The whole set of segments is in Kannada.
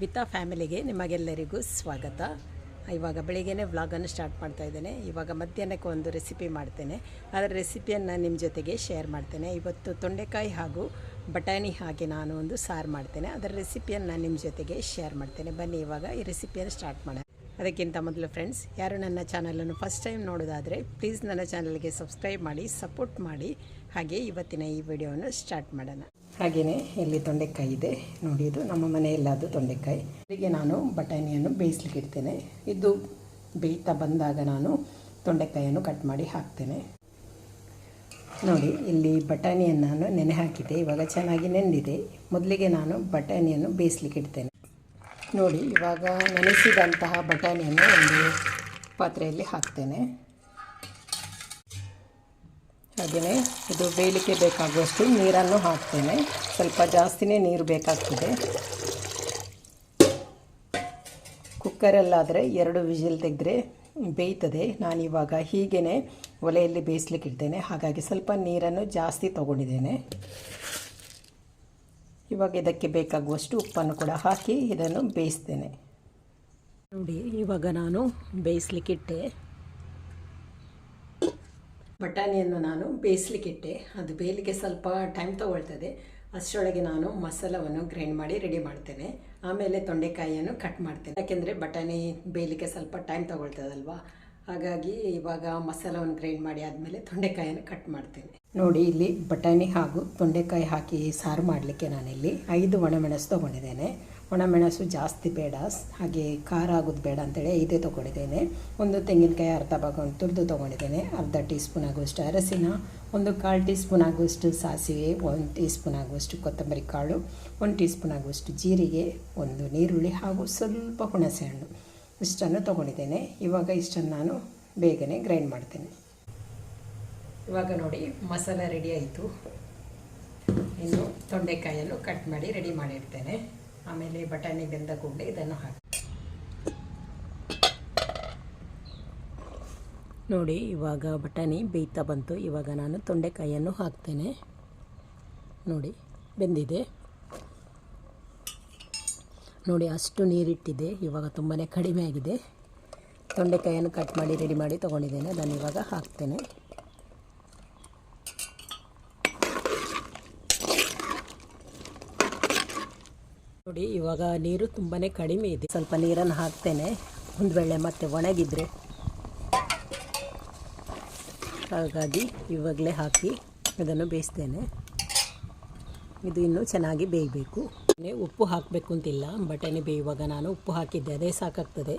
ವಿತಾ ಫ್ಯಾಮಿಲಿಗೆ ನಿಮಗೆಲ್ಲರಿಗೂ ಸ್ವಾಗತ. ಇವಾಗ ಬೆಳಿಗ್ಗೆ ವ್ಲಾಗನ್ನು ಸ್ಟಾರ್ಟ್ ಮಾಡ್ತಾ ಇದ್ದೇನೆ. ಇವಾಗ ಮಧ್ಯಾಹ್ನಕ್ಕೆ ಒಂದು ರೆಸಿಪಿ ಮಾಡ್ತೇನೆ. ಅದರ ರೆಸಿಪಿಯನ್ನು ನಿಮ್ಮ ಜೊತೆಗೆ ಶೇರ್ ಮಾಡ್ತೇನೆ. ಇವತ್ತು ತೊಂಡೆಕಾಯಿ ಹಾಗೂ ಬಟಾಣಿ ಹಾಕಿ ನಾನು ಒಂದು ಸಾರು ಮಾಡ್ತೇನೆ. ಅದರ ರೆಸಿಪಿಯನ್ನು ನಾನು ನಿಮ್ಮ ಜೊತೆಗೆ ಶೇರ್ ಮಾಡ್ತೇನೆ. ಬನ್ನಿ, ಇವಾಗ ಈ ರೆಸಿಪಿಯನ್ನು ಸ್ಟಾರ್ಟ್ ಮಾಡೋಣ. ಅದಕ್ಕಿಂತ ಮೊದಲು ಫ್ರೆಂಡ್ಸ್ ಯಾರು ನನ್ನ ಚಾನಲನ್ನು ಫಸ್ಟ್ ಟೈಮ್ ನೋಡೋದಾದರೆ ಪ್ಲೀಸ್ ನನ್ನ ಚಾನಲ್ಗೆ ಸಬ್ಸ್ಕ್ರೈಬ್ ಮಾಡಿ ಸಪೋರ್ಟ್ ಮಾಡಿ. ಹಾಗೆ ಇವತ್ತಿನ ಈ ವಿಡಿಯೋವನ್ನು ಸ್ಟಾರ್ಟ್ ಮಾಡೋಣ. ಹಾಗೆಯೇ ಇಲ್ಲಿ ತೊಂಡೆಕಾಯಿ ಇದೆ. ನೋಡಿ, ಇದು ನಮ್ಮ ಮನೆಯಲ್ಲಾದ ತೊಂಡೆಕಾಯಿ. ಅದಕ್ಕೆ ನಾನು ಬಟಾಣಿಯನ್ನು ಬೇಯಿಸ್ಲಿಕ್ಕೆ ಇಡ್ತೇನೆ. ಇದು ಬೇಯ್ತಾ ಬಂದಾಗ ನಾನು ತೊಂಡೆಕಾಯಿಯನ್ನು ಕಟ್ ಮಾಡಿ ಹಾಕ್ತೇನೆ. ನೋಡಿ, ಇಲ್ಲಿ ಬಟಾಣಿಯನ್ನು ನಾನು ನೆನೆ ಹಾಕಿದೆ ಇವಾಗ ಚೆನ್ನಾಗಿ ನೆಂದಿದೆ. ಮೊದಲಿಗೆ ನಾನು ಬಟಾಣಿಯನ್ನು ಬೇಯಿಸ್ಲಿಕ್ಕೆ ಇಡ್ತೇನೆ. ನೋಡಿ, ಇವಾಗ ನೆನೆಸಿದಂತಹ ಬಟಾಣಿಯನ್ನು ಒಂದು ಪಾತ್ರೆಯಲ್ಲಿ ಹಾಕ್ತೇನೆ. ಹಾಗೆಯೇ ಇದು ಬೇಯಲಿಕ್ಕೆ ಬೇಕಾಗುವಷ್ಟು ನೀರನ್ನು ಹಾಕ್ತೇನೆ. ಸ್ವಲ್ಪ ಜಾಸ್ತಿನೇ ನೀರು ಬೇಕಾಗ್ತದೆ. ಕುಕ್ಕರಲ್ಲಾದರೆ ಎರಡು ವಿಜಿಲ್ ತೆಗೆದ್ರೆ ಬೇಯ್ತದೆ. ನಾನಿವಾಗ ಹೀಗೇ ಒಲೆಯಲ್ಲಿ ಬೇಯಿಸ್ಲಿಕ್ಕಿಡ್ತೇನೆ ಹಾಗಾಗಿ ಸ್ವಲ್ಪ ನೀರನ್ನು ಜಾಸ್ತಿ ತಗೊಂಡಿದ್ದೇನೆ. ಇವಾಗ ಇದಕ್ಕೆ ಬೇಕಾಗುವಷ್ಟು ಉಪ್ಪನ್ನು ಕೂಡ ಹಾಕಿ ಇದನ್ನು ಬೇಯಿಸ್ತೇನೆ. ನೋಡಿ, ಇವಾಗ ನಾನು ಬೇಯಿಸ್ಲಿಕ್ಕಿಟ್ಟೆ ಬಟಾಣಿಯನ್ನು ನಾನು ಬೇಯಿಸ್ಲಿಕ್ಕಿಟ್ಟೆ. ಅದು ಬೇಯಲಿಕ್ಕೆ ಸ್ವಲ್ಪ ಟೈಮ್ ತಗೊಳ್ತದೆ. ಅಷ್ಟರೊಳಗೆ ನಾನು ಮಸಾಲವನ್ನು ಗ್ರೈಂಡ್ ಮಾಡಿ ರೆಡಿ ಮಾಡ್ತೇನೆ. ಆಮೇಲೆ ತೊಂಡೆಕಾಯಿಯನ್ನು ಕಟ್ ಮಾಡ್ತೇನೆ. ಯಾಕೆಂದರೆ ಬಟಾಣಿ ಬೇಯಲಿಕ್ಕೆ ಸ್ವಲ್ಪ ಟೈಮ್ ತಗೊಳ್ತದಲ್ವಾ? ಹಾಗಾಗಿ ಇವಾಗ ಮಸಾಲವನ್ನು ಗ್ರೈಂಡ್ ಮಾಡಿ ಆದಮೇಲೆ ತೊಂಡೆಕಾಯಿಯನ್ನು ಕಟ್ ಮಾಡ್ತೇನೆ. ನೋಡಿ, ಇಲ್ಲಿ ಬಟಾಣಿ ಹಾಗೂ ತೊಂಡೆಕಾಯಿ ಹಾಕಿ ಸಾರು ಮಾಡಲಿಕ್ಕೆ ನಾನಿಲ್ಲಿ ಐದು ಒಣಮೆಣಸು ತೊಗೊಂಡಿದ್ದೇನೆ. ಒಣಮೆಣಸು ಜಾಸ್ತಿ ಬೇಡ ಹಾಗೆ ಖಾರ ಆಗೋದು ಬೇಡ ಅಂತೇಳಿ ಇದೇ ತೊಗೊಂಡಿದ್ದೇನೆ. ಒಂದು ತೆಂಗಿನಕಾಯಿ ಅರ್ಧ ಭಾಗ ತುರಿದು ತೊಗೊಂಡಿದ್ದೇನೆ, ಅರ್ಧ ಟೀ ಸ್ಪೂನ್ ಆಗುವಷ್ಟು ಅರಸಿನ, ಒಂದು ಕಾಲು ಟೀ ಸ್ಪೂನ್ ಆಗುವಷ್ಟು ಸಾಸಿವೆ, ಒಂದು ಟೀ ಸ್ಪೂನ್ ಆಗುವಷ್ಟು ಕೊತ್ತಂಬರಿ ಕಾಳು, ಒಂದು ಟೀ ಸ್ಪೂನ್ ಆಗುವಷ್ಟು ಜೀರಿಗೆ, ಒಂದು ನೀರುಳ್ಳಿ ಹಾಗೂ ಸ್ವಲ್ಪ ಹುಣಸೆ ಹಣ್ಣು ಇಷ್ಟನ್ನು ತೊಗೊಂಡಿದ್ದೇನೆ. ಇವಾಗ ಇಷ್ಟನ್ನು ನಾನು ಬೇಗನೆ ಗ್ರೈಂಡ್ ಮಾಡ್ತೇನೆ. ಇವಾಗ ನೋಡಿ, ಮಸಾಲ ರೆಡಿ ಆಯಿತು. ಇನ್ನು ತೊಂಡೆಕಾಯನ್ನು ಕಟ್ ಮಾಡಿ ರೆಡಿ ಮಾಡಿಡ್ತೇನೆ. ಆಮೇಲೆ ಬಟಾಣಿ ಬೆಂದ ಕೂಡಲೇ ಇದನ್ನು ಹಾಕಿ. ನೋಡಿ, ಇವಾಗ ಬಟಾಣಿ ಬೇಯ್ತಾ ಬಂತು. ಇವಾಗ ನಾನು ತೊಂಡೆಕಾಯಿಯನ್ನು ಹಾಕ್ತೇನೆ. ನೋಡಿ, ಬೆಂದಿದೆ. ನೋಡಿ, ಅಷ್ಟು ನೀರಿಟ್ಟಿದೆ. ಇವಾಗ ತುಂಬಾ ಕಡಿಮೆ ಆಗಿದೆ. ತೊಂಡೆಕಾಯಿಯನ್ನು ಕಟ್ ಮಾಡಿ, ರೆಡಿ ಮಾಡಿ ತೊಗೊಂಡಿದ್ದೇನೆ. ನಾನು ಇವಾಗ ಹಾಕ್ತೇನೆ. ನೋಡಿ, ಇವಾಗ ನೀರು ತುಂಬಾ ಕಡಿಮೆ ಇದೆ. ಸ್ವಲ್ಪ ನೀರನ್ನು ಹಾಕ್ತೇನೆ. ಒಂದು ವೇಳೆ ಮತ್ತೆ ಒಣಗಿದ್ರೆ. ಹಾಗಾಗಿ ಇವಾಗಲೇ ಹಾಕಿ ಇದನ್ನು ಬೇಯಿಸ್ತೇನೆ. ಇದು ಇನ್ನೂ ಚೆನ್ನಾಗಿ ಬೇಯಬೇಕು. ಉಪ್ಪು ಹಾಕಬೇಕು ಅಂತಿಲ್ಲ ಬಟಾಣಿ ಬೇಯುವಾಗ ನಾನು ಉಪ್ಪು ಹಾಕಿದ್ದೆ, ಅದೇ ಸಾಕಾಗ್ತದೆ.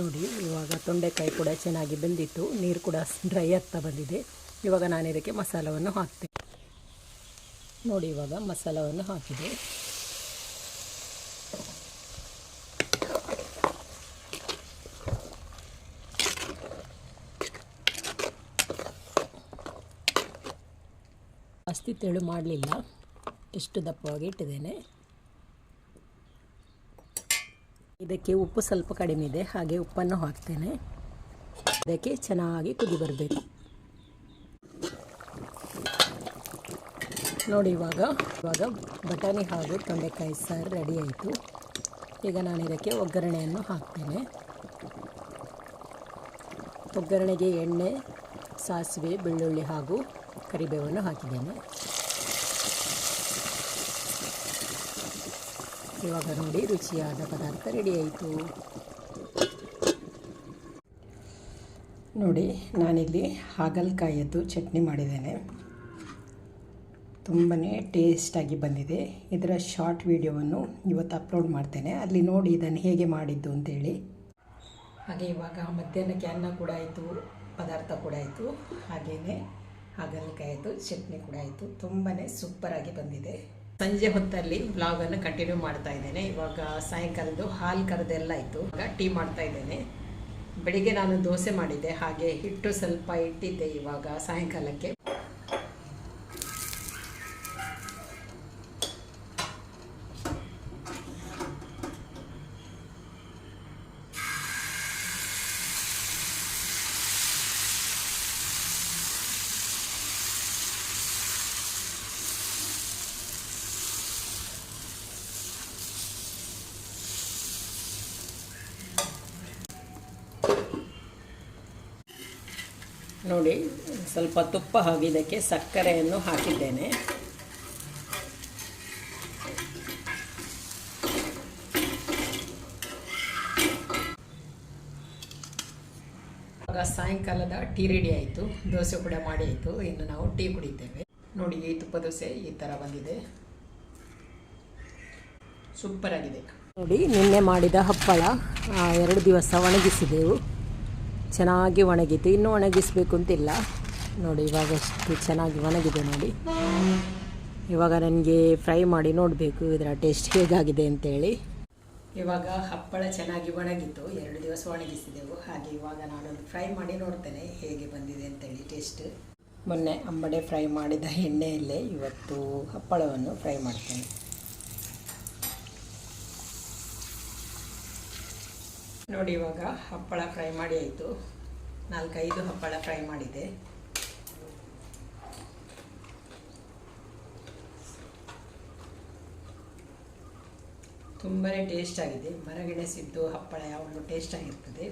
ನೋಡಿ, ಇವಾಗ ತೊಂಡೆಕಾಯಿ ಕೂಡ ಚೆನ್ನಾಗಿ ಬೆಂದಿತ್ತು. ನೀರು ಕೂಡ ಡ್ರೈ ಆಗ್ತಾ ಬಂದಿದೆ. ಇವಾಗ ನಾನು ಇದಕ್ಕೆ ಮಸಾಲವನ್ನು ಹಾಕ್ತೇನೆ. ನೋಡಿ ಇವಾಗ ಮಸಾಲವನ್ನು ಹಾಕಿದೆ. ಜಾಸ್ತಿ ತೆಳು ಮಾಡಲಿಲ್ಲ. ಎಷ್ಟು ದಪ್ಪವಾಗಿ ಇಟ್ಟಿದ್ದೇನೆ. ಇದಕ್ಕೆ ಉಪ್ಪು ಸ್ವಲ್ಪ ಕಡಿಮೆ ಇದೆ, ಹಾಗೆ ಉಪ್ಪನ್ನು ಹಾಕ್ತೇನೆ. ಇದಕ್ಕೆ ಚೆನ್ನಾಗಿ ಕುದಿ ಬರಬೇಕು. ನೋಡಿ ಇವಾಗ. ಇವಾಗ ಬಟಾಣಿ ಹಾಗೂ ತೊಂಡೆಕಾಯಿ ಸಾರು ರೆಡಿ ಆಯಿತು. ಈಗ ನಾನು ಇದಕ್ಕೆ ಒಗ್ಗರಣೆಯನ್ನು ಹಾಕ್ತೇನೆ. ಒಗ್ಗರಣೆಗೆ ಎಣ್ಣೆ, ಸಾಸಿವೆ, ಬೆಳ್ಳುಳ್ಳಿ ಹಾಗೂ ಕರಿಬೇವನ್ನು ಹಾಕಿದ್ದೇನೆ. ಇವಾಗ ನೋಡಿ ರುಚಿಯಾದ ಪದಾರ್ಥ ರೆಡಿ ಆಯಿತು. ನೋಡಿ, ನಾನಿಲ್ಲಿ ಹಾಗಲಕಾಯಿಯದ್ದು ಚಟ್ನಿ ಮಾಡಿದ್ದೇನೆ. ತುಂಬಾ ಟೇಸ್ಟಾಗಿ ಬಂದಿದೆ. ಇದರ ಶಾರ್ಟ್ ವಿಡಿಯೋವನ್ನು ಇವತ್ತು ಅಪ್ಲೋಡ್ ಮಾಡ್ತೇನೆ. ಅಲ್ಲಿ ನೋಡಿ ಇದನ್ನು ಹೇಗೆ ಮಾಡಿದ್ದು ಅಂತೇಳಿ. ಹಾಗೆ ಇವಾಗ ಮಧ್ಯಾಹ್ನಕ್ಕೆ ಅನ್ನ ಕೂಡ ಆಯಿತು, ಪದಾರ್ಥ ಕೂಡ ಆಯಿತು. ಹಾಗೆಯೇ ಹಾಗಲಕಾಯಿದು ಚಟ್ನಿ ಕೂಡ ಆಯಿತು. ತುಂಬಾ ಸೂಪರಾಗಿ ಬಂದಿದೆ. ಸಂಜೆ ಹೊತ್ತಲ್ಲಿ ಬ್ಲಾಗನ್ನು ಕಂಟಿನ್ಯೂ ಮಾಡ್ತಾ ಇದ್ದೇನೆ. ಇವಾಗ ಸಾಯಂಕಾಲದ್ದು ಹಾಲು ಕರೆದೆಲ್ಲ ಆಯಿತು. ಇವಾಗ ಟೀ ಮಾಡ್ತಾ ಇದ್ದೇನೆ. ಬೆಳಿಗ್ಗೆ ನಾನು ದೋಸೆ ಮಾಡಿದ್ದೆ. ಹಾಗೆ ಹಿಟ್ಟು ಸ್ವಲ್ಪ ಇಟ್ಟಿದ್ದೆ ಇವಾಗ ಸಾಯಂಕಾಲಕ್ಕೆ. ನೋಡಿ, ಸ್ವಲ್ಪ ತುಪ್ಪ ಹಾಕಿದ್ದಕ್ಕೆ ಸಕ್ಕರೆಯನ್ನು ಹಾಕಿದ್ದೇನೆ. ಇವಾಗ ಸಾಯಂಕಾಲದ ಟೀ ರೆಡಿ ಆಯಿತು, ದೋಸೆ ಕೂಡ ಮಾಡಿ ಆಯಿತು, ಇನ್ನು ನಾವು ಟೀ ಕುಡಿತೇವೆ. ನೋಡಿ, ಈ ತುಪ್ಪ ದೋಸೆ ಈ ಥರ ಬಂದಿದೆ. ಸೂಪರ್ ಆಗಿದೆ. ನೋಡಿ, ನಿನ್ನೆ ಮಾಡಿದ ಹಪ್ಪಳ ಎರಡು ದಿವಸ ಒಣಗಿಸಿದೆವು. ಚೆನ್ನಾಗಿ ಒಣಗಿತು ಇನ್ನೂ ಒಣಗಿಸ್ಬೇಕು ಅಂತಿಲ್ಲ. ನೋಡಿ, ಇವಾಗ ಅಷ್ಟು ಚೆನ್ನಾಗಿ ಒಣಗಿದೆ ನೋಡಿ. ಇವಾಗ ನನಗೆ ಫ್ರೈ ಮಾಡಿ ನೋಡಬೇಕು ಇದರ ಟೇಸ್ಟ್ ಹೇಗಾಗಿದೆ ಅಂತೇಳಿ. ಇವಾಗ ಹಪ್ಪಳ ಚೆನ್ನಾಗಿ ಒಣಗಿತ್ತು. ಎರಡು ದಿವಸ ಒಣಗಿಸಿದೆವು. ಹಾಗೆ ಇವಾಗ ನಾನೊಂದು ಫ್ರೈ ಮಾಡಿ ನೋಡ್ತೇನೆ ಹೇಗೆ ಬಂದಿದೆ ಅಂತೇಳಿ ಟೇಸ್ಟ್. ಮೊನ್ನೆ ಅಂಬಡೆ ಫ್ರೈ ಮಾಡಿದ ಎಣ್ಣೆಯಲ್ಲೇ ಇವತ್ತು ಹಪ್ಪಳವನ್ನು ಫ್ರೈ ಮಾಡ್ತೇನೆ. ನೋಡಿ, ಇವಾಗ ಹಪ್ಪಳ ಫ್ರೈ ಮಾಡಿ ಆಯಿತು. ನಾಲ್ಕೈದು ಹಪ್ಪಳ ಫ್ರೈ ಮಾಡಿದೆ. ತುಂಬಾ ಟೇಸ್ಟ್ ಆಗಿದೆ. ಮರಗೆಣಸಿದ್ದು ಹಪ್ಪಳ ಯಾವಾಗಲೂ ಟೇಸ್ಟ್ ಆಗಿರ್ತದೆ.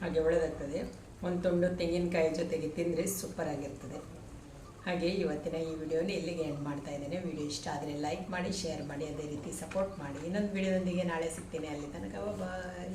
ಹಾಗೆ ಒಳ್ಳೆದಾಗ್ತದೆ. ಒಂದು ತುಂಡು ತೆಂಗಿನಕಾಯಿ ಜೊತೆಗೆ ತಿಂದರೆ ಸೂಪರ್ ಆಗಿರ್ತದೆ. ಹಾಗೆ ಇವತ್ತಿನ ಈ ವಿಡಿಯೋನ ಇಲ್ಲಿಗೆ ಎಂಡ್ ಮಾಡ್ತಾ ಇದ್ದೇನೆ. ವಿಡಿಯೋ ಇಷ್ಟ ಆದರೆ ಲೈಕ್ ಮಾಡಿ ಶೇರ್ ಮಾಡಿ, ಅದೇ ರೀತಿ ಸಪೋರ್ಟ್ ಮಾಡಿ. ಇನ್ನೊಂದು ವಿಡಿಯೋದೊಂದಿಗೆ ನಾಳೆ ಸಿಗ್ತೀನಿ. ಅಲ್ಲಿ ತನಕ ಬಾಯ್